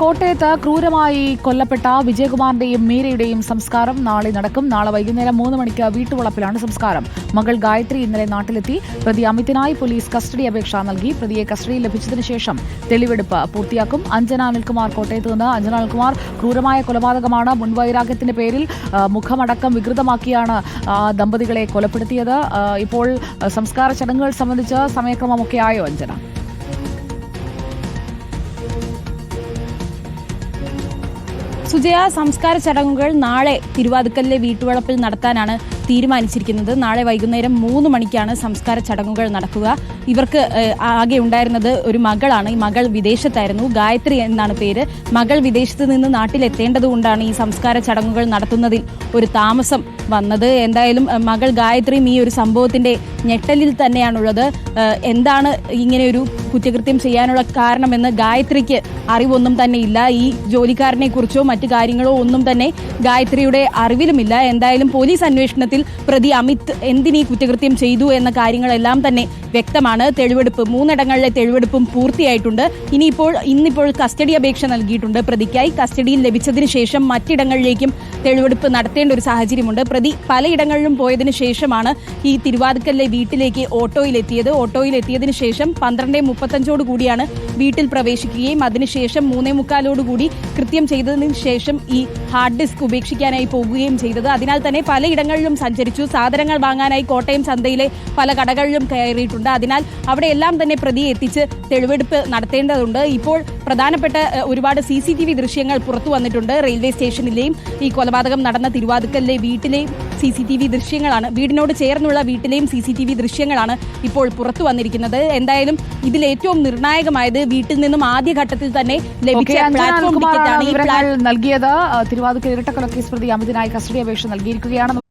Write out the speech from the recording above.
കോട്ടയത്ത് ക്രൂരമായി കൊല്ലപ്പെട്ട വിജയകുമാറിന്റെയും മീരയുടെയും സംസ്കാരം നാളെ നടക്കും. നാളെ വൈകുന്നേരം മൂന്ന് മണിക്ക് വീട്ടുവളപ്പിലാണ് സംസ്കാരം. മകൾ ഗായത്രി ഇന്നലെ നാട്ടിലെത്തി. പ്രതി അമിതിനായി പോലീസ് കസ്റ്റഡി അപേക്ഷ നൽകി. പ്രതിയെ കസ്റ്റഡിയിൽ ലഭിച്ചതിനു ശേഷം തെളിവെടുപ്പ് പൂർത്തിയാക്കും. അഞ്ജന അനിൽകുമാർ കോട്ടയത്ത് നിന്ന്. അഞ്ജന അനിൽകുമാർ ക്രൂരമായ കൊലപാതകമാണ് മുൻവൈരാഗ്യത്തിന്റെ പേരിൽ മുഖമടക്കം വികൃതമാക്കിയാണ് ദമ്പതികളെ കൊലപ്പെടുത്തിയത്. ഇപ്പോൾ സംസ്കാര ചടങ്ങുകൾ സംബന്ധിച്ച് സമയക്രമമൊക്കെ ആയോ അഞ്ജന? സുജയ സംസ്കാര ചടങ്ങുകൾ നാളെ തിരുവാതുക്കലിലെ വീട്ടുവളപ്പിൽ നടത്താനാണ് തീരുമാനിച്ചിരിക്കുന്നത്. നാളെ വൈകുന്നേരം മൂന്ന് മണിക്കാണ് സംസ്കാര ചടങ്ങുകൾ നടക്കുക. ഇവർക്ക് ആകെ ഉണ്ടായിരുന്നത് ഒരു മകളാണ്. ഈ മകൾ വിദേശത്തായിരുന്നു. ഗായത്രി എന്നാണ് പേര്. മകൾ വിദേശത്ത് നിന്ന് നാട്ടിലെത്തേണ്ടതുകൊണ്ടാണ് ഈ സംസ്കാര ചടങ്ങുകൾ നടത്തുന്നതിൽ ഒരു താമസം വന്നത്. എന്തായാലും മകൾ ഗായത്രിയും ഈ ഒരു സംഭവത്തിന്റെ ഞെട്ടലിൽ തന്നെയാണുള്ളത്. എന്താണ് ഇങ്ങനെ ഒരു കുറ്റകൃത്യം ചെയ്യാനുള്ള കാരണമെന്ന് ഗായത്രിക്ക് അറിവൊന്നും തന്നെ ഇല്ല. ഈ ജോലിക്കാരനെ കുറിച്ചോ മറ്റു കാര്യങ്ങളോ ഒന്നും തന്നെ ഗായത്രിയുടെ അറിവിലുമില്ല. എന്തായാലും പോലീസ് അന്വേഷണത്തിൽ പ്രതി അമിത് എന്തിനീ കുറ്റകൃത്യം ചെയ്തു എന്ന കാര്യങ്ങളെല്ലാം തന്നെ വ്യക്തമാണ്. തെളിവെടുപ്പ് മൂന്നിടങ്ങളിലെ തെളിവെടുപ്പും പൂർത്തിയായിട്ടുണ്ട്. ഇനിയിപ്പോൾ ഇന്നിപ്പോൾ കസ്റ്റഡി അപേക്ഷ നൽകിയിട്ടുണ്ട് പ്രതിക്കായി. കസ്റ്റഡിയിൽ ലഭിച്ചതിന് ശേഷം മറ്റിടങ്ങളിലേക്കും തെളിവെടുപ്പ് നടത്തേണ്ട ഒരു സാഹചര്യമുണ്ട്. പ്രതി പലയിടങ്ങളിലും പോയതിനു ശേഷമാണ് ഈ തിരുവാതുക്കലിലെ വീട്ടിലേക്ക് ഓട്ടോയിലെത്തിയത്. ഓട്ടോയിലെത്തിയതിനു ശേഷം പന്ത്രണ്ട് മുപ്പത്തഞ്ചോട് കൂടിയാണ് വീട്ടിൽ പ്രവേശിക്കുകയും അതിനുശേഷം മൂന്നേ മുക്കാലോടുകൂടി കൃത്യം ചെയ്തതിനു ശേഷം ഈ ഹാർഡ് ഡിസ്ക് ഉപേക്ഷിക്കാനായി പോകുകയും ചെയ്തത്. അതിനാൽ തന്നെ പലയിടങ്ങളിലും സഞ്ചരിച്ചു. സാധനങ്ങൾ വാങ്ങാനായി കോട്ടയം ചന്തയിലെ പല കടകളിലും കയറിയിട്ടുണ്ട്. അതിനാൽ അവിടെയെല്ലാം തന്നെ പ്രതിയെ എത്തിച്ച് തെളിവെടുപ്പ് നടത്തേണ്ടതുണ്ട്. ഇപ്പോൾ പ്രധാനപ്പെട്ട ഒരുപാട് സി സി ടി വി ദൃശ്യങ്ങൾ പുറത്തു വന്നിട്ടുണ്ട്. റെയിൽവേ സ്റ്റേഷനിലെയും ഈ കൊലപാതകം നടന്ന തിരുവാതുക്കലിലെ വീട്ടിലെയും സി സി ടി വി ദൃശ്യങ്ങളാണ്. വീടിനോട് ചേർന്നുള്ള വീട്ടിലെയും സി സി ടി വി ദൃശ്യങ്ങളാണ് ഇപ്പോൾ പുറത്തു വന്നിരിക്കുന്നത്. എന്തായാലും ഇതിൽ ഏറ്റവും നിർണായകമായത് വീട്ടിൽ നിന്നും ആദ്യഘട്ടത്തിൽ തന്നെ ലഭിച്ച പ്ലാറ്റ്ഫോം ടിക്കറ്റാണ് പ്ലാറ്റ് നൽകിയത്. തിരുവാതുക്കൽ ഇരട്ടക്കൊലക്കേസ് പ്രതി അമിതിനായി കസ്റ്റഡി അപേക്ഷ നൽകിയിരിക്കുകയാണ്.